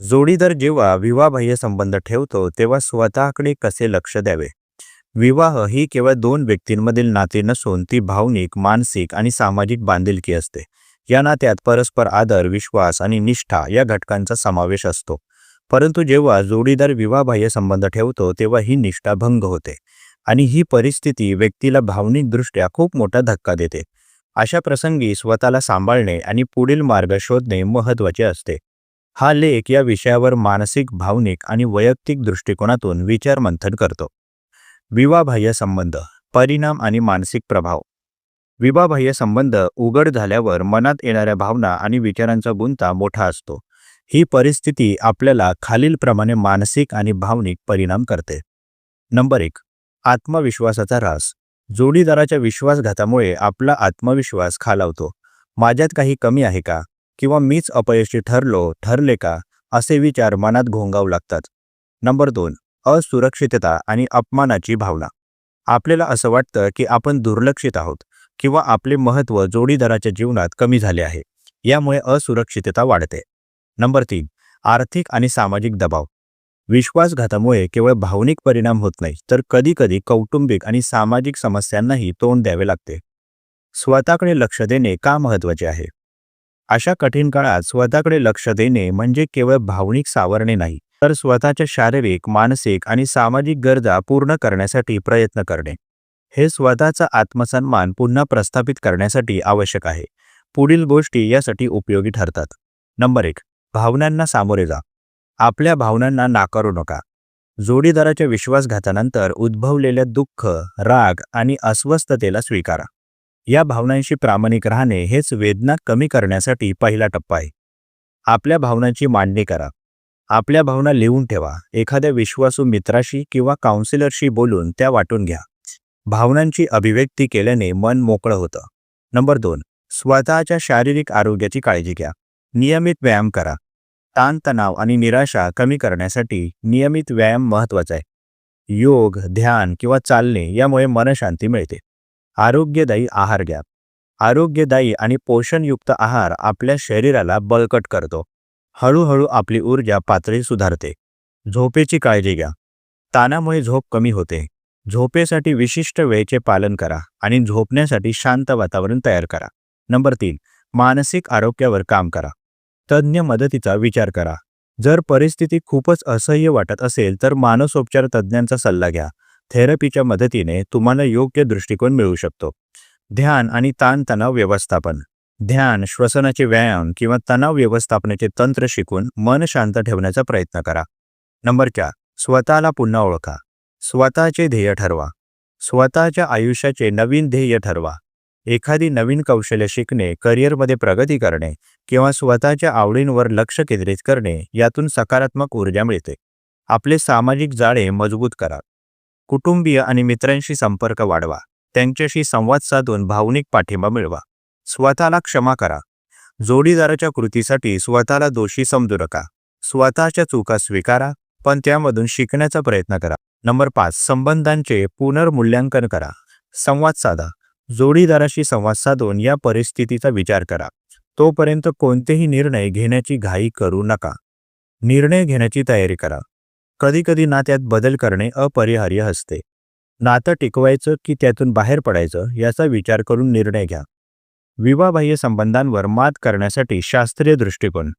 जोडीदार जेव्हा विवाहबाह्य संबंध ठेवतो तेव्हा स्वतःकडे कसे लक्ष द्यावे? विवाह ही केवळ दोन व्यक्तींमधील नाते नसून ती भावनिक मानसिक आणि सामाजिक बांधिलकी असते. या नात्यात परस्पर आदर विश्वास आणि निष्ठा या घटकांचा समावेश असतो. परंतु जेव्हा जोडीदार विवाहबाह्य संबंध ठेवतो तेव्हा ही निष्ठा भंग होते आणि ही परिस्थिती व्यक्तीला भावनिकदृष्ट्या खूप मोठा धक्का देते. अशा प्रसंगी स्वतःला सांभाळणे आणि पुढील मार्ग शोधणे महत्त्वाचे असते. हा लेख या विषयावर मानसिक भावनिक आणि वैयक्तिक दृष्टिकोनातून विचार मंथन करतो. विवाहबाह्य संबंध परिणाम आणि मानसिक प्रभाव. विवाहबाह्य संबंध उघड झाल्यावर मनात येणाऱ्या भावना आणि विचारांचा गुंता मोठा असतो. ही परिस्थिती आपल्याला खालीलप्रमाणे मानसिक आणि भावनिक परिणाम करते. नंबर एक आत्मविश्वासाचा ऱ्हास. जोडीदाराच्या विश्वासघातामुळे आपला आत्मविश्वास खालावतो. माझ्यात काही कमी आहे का? किंवा मीच अपयशी ठरलो ठरले का? असे विचार मनात घोंगावू लागतात. नंबर दोन असुरक्षितता आणि अपमानाची भावना. आपल्याला असं वाटतं की आपण दुर्लक्षित आहोत किंवा आपले महत्त्व जोडीदाराच्या जीवनात कमी झाले आहे. यामुळे असुरक्षितता वाढते. नंबर तीन आर्थिक आणि सामाजिक दबाव. विश्वासघातामुळे केवळ भावनिक परिणाम होत नाही तर कधीकधी कौटुंबिक आणि सामाजिक समस्यांनाही तोंड द्यावे लागते. स्वतःकडे लक्ष देणे का महत्त्वाचे आहे? अशा कठीण काळात स्वतःकडे लक्ष देणे म्हणजे केवळ भावनिक सावरणे नाही तर स्वतःच्या शारीरिक मानसिक आणि सामाजिक गरजा पूर्ण करण्यासाठी प्रयत्न करणे. हे स्वतःचा आत्मसन्मान पुन्हा प्रस्थापित करण्यासाठी आवश्यक आहे. पुढील गोष्टी यासाठी उपयोगी ठरतात. नंबर एक भावनांना सामोरे जा. आपल्या भावनांना नाकारू नका. जोडीदाराच्या विश्वासघातानंतर उद्भवलेल्या दुःख राग आणि अस्वस्थतेला स्वीकारा. या भावनांशी प्रामाणिक राहणे हेच वेदना कमी करण्यासाठी पहिला टप्पा आहे. आपल्या भावनांची मांडणी करा. आपल्या भावना लिहून ठेवा. एखाद्या विश्वासू मित्राशी किंवा काउन्सिलरशी बोलून त्या वाटून घ्या. भावनांची अभिव्यक्ती केल्याने मन मोकळं होतं. नंबर दोन स्वतःच्या शारीरिक आरोग्याची काळजी घ्या. नियमित व्यायाम करा. ताणतणाव आणि निराशा कमी करण्यासाठी नियमित व्यायाम महत्त्वाचा आहे. योग ध्यान किंवा चालणे यामुळे मनशांती मिळते. आरोग्यदायी आहार घ्या. आरोग्यदायी आणि पोषणयुक्त आहार आपल्या शरीराला बळकट करतो. हळूहळू आपली ऊर्जा पातळी सुधारते. झोपेची काळजी घ्या. ताणामुळे झोप कमी होते. झोपेसाठी विशिष्ट वेळेचे पालन करा आणि झोपण्यासाठी शांत वातावरण तयार करा. नंबर तीन मानसिक आरोग्यावर काम करा. तज्ज्ञ मदतीचा विचार करा. जर परिस्थिती खूपच असह्य वाटत असेल तर मानसोपचार तज्ज्ञांचा सल्ला घ्या. थेरपीच्या मदतीने तुम्हाला योग्य दृष्टिकोन मिळू शकतो. ध्यान आणि ताणतणाव व्यवस्थापन. ध्यान श्वसनाचे व्यायाम किंवा तणाव व्यवस्थापनाचे तंत्र शिकून मन शांत ठेवण्याचा प्रयत्न करा. नंबर चार स्वतःला पुन्हा ओळखा. स्वतःचे ध्येय ठरवा. स्वतःच्या आयुष्याचे नवीन ध्येय ठरवा. एखादी नवीन कौशल्य शिकणे करिअरमध्ये प्रगती करणे किंवा स्वतःच्या आवडींवर लक्ष केंद्रित करणे यातून सकारात्मक ऊर्जा मिळते. आपले सामाजिक जाळे मजबूत करा. कुटुंबीय आणि मित्रांशी संपर्क वाढवा. त्यांच्याशी संवाद साधून भावनिक पाठिंबा मिळवा. स्वतःला क्षमा करा. जोडीदाराच्या कृतीसाठी स्वतःला दोषी समजू नका. स्वतःच्या चुका स्वीकारा पण त्यामधून शिकण्याचा प्रयत्न करा. नंबर पाच संबंधांचे पुनर्मूल्यांकन करा. संवाद साधा. जोडीदाराशी संवाद साधून या परिस्थितीचा विचार करा. तोपर्यंत कोणतेही निर्णय घेण्याची घाई करू नका. निर्णय घेण्याची तयारी करा. कधीकधी नात्यात बदल करणे अपरिहार्य असते. नातं टिकवायचं की त्यातून बाहेर पडायचं याचा विचार करून निर्णय घ्या. विवाबाह्य संबंधांवर मात करण्यासाठी शास्त्रीय दृष्टिकोन.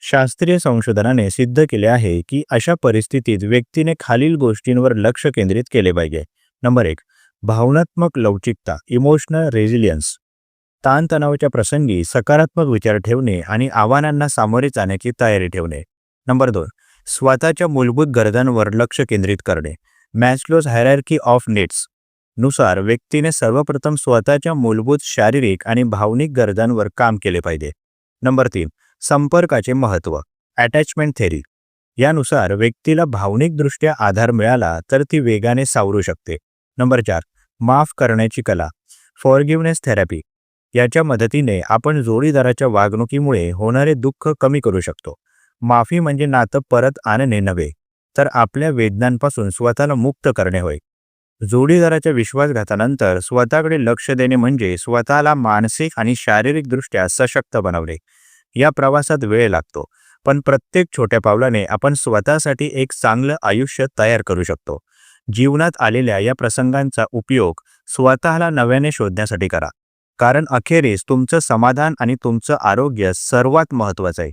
शास्त्रीय संशोधनाने सिद्ध केले आहे की अशा परिस्थितीत व्यक्तीने खालील गोष्टींवर लक्ष केंद्रित केले पाहिजे. नंबर एक भावनात्मक लवचिकता इमोशनल रेझिलियन्स. ताणतणावाच्या प्रसंगी सकारात्मक विचार ठेवणे आणि आव्हानांना सामोरे जाण्याची तयारी ठेवणे. नंबर दोन स्वतःच्या मूलभूत गरजांवर लक्ष केंद्रित करणे. मॅस्लोज हायरार्की ऑफ नीड्सनुसार व्यक्तीने सर्वप्रथम स्वतःच्या मूलभूत शारीरिक आणि भावनिक गरजांवर काम केले पाहिजे. नंबर तीन संपर्काचे महत्त्व अटॅचमेंट थेरी यानुसार व्यक्तीला भावनिकदृष्ट्या आधार मिळाला तर ती वेगाने सावरू शकते. नंबर चार माफ करण्याची कला फॉरगिवनेस थेरपी याच्या मदतीने आपण जोडीदाराच्या वागणुकीमुळे होणारे दुःख कमी करू शकतो. माफी म्हणजे नातं परत आणणे नव्हे तर आपल्या वेदनांपासून स्वतःला मुक्त करणे होय. जोडीदाराच्या विश्वासघातानंतर स्वतःकडे लक्ष देणे म्हणजे स्वतःला मानसिक आणि शारीरिकदृष्ट्या सशक्त बनवणे. या प्रवासात वेळ लागतो पण प्रत्येक छोट्या पावलाने आपण स्वतःसाठी एक चांगलं आयुष्य तयार करू शकतो. जीवनात आलेल्या या प्रसंगांचा उपयोग स्वतःला नव्याने शोधण्यासाठी करा. कारण अखेरीस तुमचं समाधान आणि तुमचं आरोग्य सर्वात महत्वाचं आहे.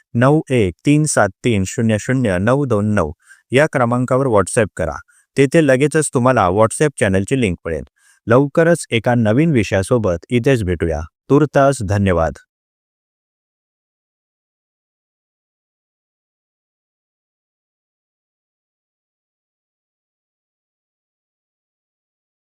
नऊ एक तीन सात तीन शून्य शून्य नऊ दोन नऊ या क्रमांकावर व्हॉट्सॲप करा. तेथे लगेचच तुम्हाला व्हॉट्सॲप चॅनलची लिंक मिळेल. लवकरच एका नवीन विषयासोबत इथेच भेटूया. तुर्तास धन्यवाद.